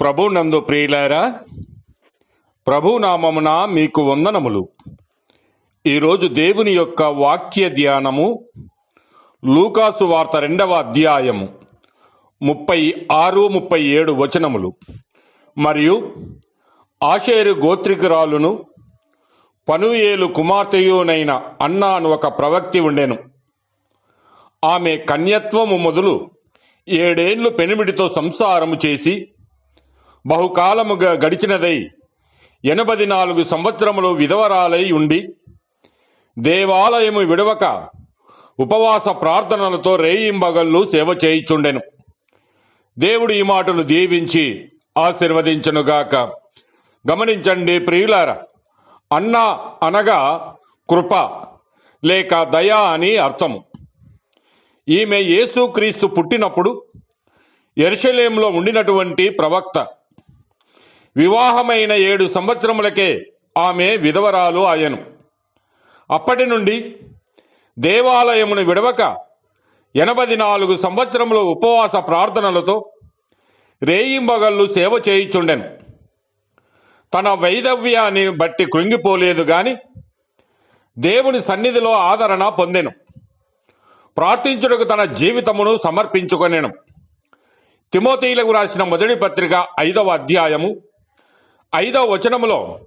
ప్రభు నందు ప్రియులారా ప్రభు నామమున మీకు వందనములు. ఈరోజు దేవుని యొక్క వాక్య ధ్యానము లూకాసు వార్త రెండవ అధ్యాయము ముప్పై ఆరు ముప్పై ఏడు వచనములు. మరియు ఆషేరు గోత్రికురాలును పనుయేలు కుమార్తెయునైన అన్నా అను ఒక ప్రవక్తి ఉండెను. ఆమె కన్యత్వము మొదలు ఏడేండ్లు పెనిమిడితో సంసారము చేసి బహుకాలముగా గడిచినదై ఎనభై నాలుగు సంవత్సరములు విధవరాలై ఉండి దేవాలయము విడవక ఉపవాస ప్రార్థనలతో రేయింబగళ్ళు సేవ చేయిచుండెను. దేవుడు ఈ మాటలు దీవించి ఆశీర్వదించనుగాక గమనించండి ప్రియులార అన్న అనగా కృప లేక దయ అని అర్థము. ఈమె యేసుక్రీస్తు పుట్టినప్పుడు ఎరుషలేంలో ఉండినటువంటి ప్రవక్త వివాహమైన ఏడు సంవత్సరములకే ఆమె విధవరాలు ఆయను. అప్పటి నుండి దేవాలయమును విడవక ఎనభై నాలుగు సంవత్సరములు ఉపవాస ప్రార్థనలతో రేయింబగళ్ళు సేవ చేయిచుండెను. తన వైదవ్యాన్ని బట్టి కృంగిపోలేదు గాని దేవుని సన్నిధిలో ఆదరణ పొందెను. ప్రార్థించుటకు తన జీవితమును సమర్పించుకొనెను. తిమోతీలకు రాసిన మొదటి పత్రిక ఐదవ అధ్యాయము ఐదవ వచనములో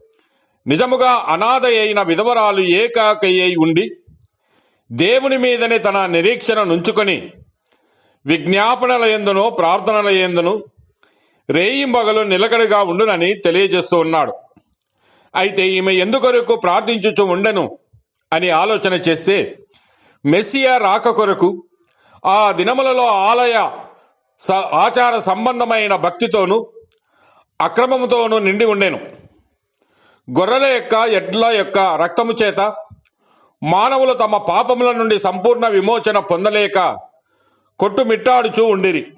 నిజముగా అనాథ అయిన విధవరాలు ఏకాకయ్యై ఉండి దేవుని మీదనే తన నిరీక్షణ నుంచుకొని విజ్ఞాపనల ఎందునో ప్రార్థనల ఎందును రేయింబగలు నిలకడగా ఉండునని తెలియజేస్తూ ఉన్నాడు. అయితే ఈమె ఎందుకొరకు ప్రార్థించుచు ఉండెను అని ఆలోచన చేస్తే మెస్సియా రాక కొరకు ఆ దినములలో ఆలయ స- ఆచార సంబంధమైన భక్తితోనూ అక్రమముతోనూ నిండి ఉండెను. గొర్రెల యొక్క ఎడ్ల యొక్క రక్తము చేత మానవులు తమ పాపముల నుండి సంపూర్ణ విమోచన పొందలేక కొట్టుమిట్టాడుచూ ఉండిరి.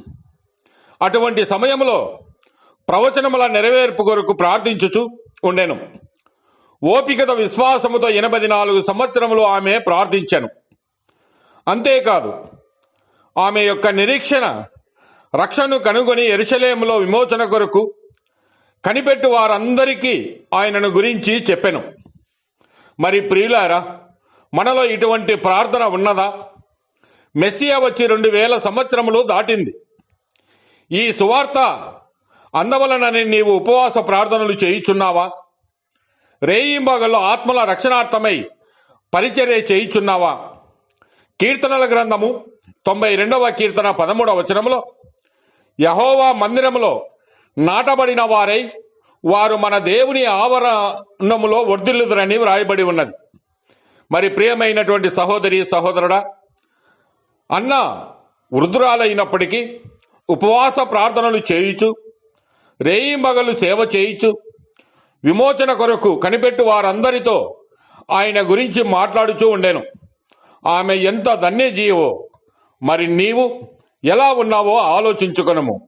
అటువంటి సమయంలో ప్రవచనముల నెరవేర్పు కొరకు ప్రార్థించుచు ఉండెను. ఓపికత విశ్వాసముతో ఎనభై నాలుగు సంవత్సరములు ఆమె ప్రార్థించెను. అంతేకాదు ఆమె యొక్క నిరీక్షణ రక్షణను కనుగొని ఎరుశలేములో విమోచన కొరకు కనిపెట్టు వారందరికీ ఆయనను గురించి చెప్పెను. మరి ప్రియులారా మనలో ఇటువంటి ప్రార్థన ఉన్నదా? మెస్సియా వచ్చి రెండు వేల సంవత్సరములు దాటింది. ఈ సువార్త అందవలనని నీవు ఉపవాస ప్రార్థనలు చేయుచున్నావా? రేయింబగల్లో ఆత్మల రక్షణార్థమై పరిచర్య చేయుచున్నావా? కీర్తనల గ్రంథము తొంభై రెండవ కీర్తన పదమూడవ వచనంలో యహోవా మందిరములో నాటబడిన వారై వారు మన దేవుని ఆవరణములో వర్ధిల్లుదరని వ్రాయబడి ఉన్నది. మరి ప్రియమైనటువంటి సహోదరి సహోదరుడా అన్న వృద్ధురాలైనప్పటికీ ఉపవాస ప్రార్థనలు చేయుచు రేయింబగలు సేవ చేయుచు విమోచన కొరకు కనిపెట్టు వారందరితో ఆయన గురించి మాట్లాడుచూ ఉండేను. ఆమె ఎంత ధన్యజీవో మరి నీవు ఎలా ఉన్నావో ఆలోచించుకొనము.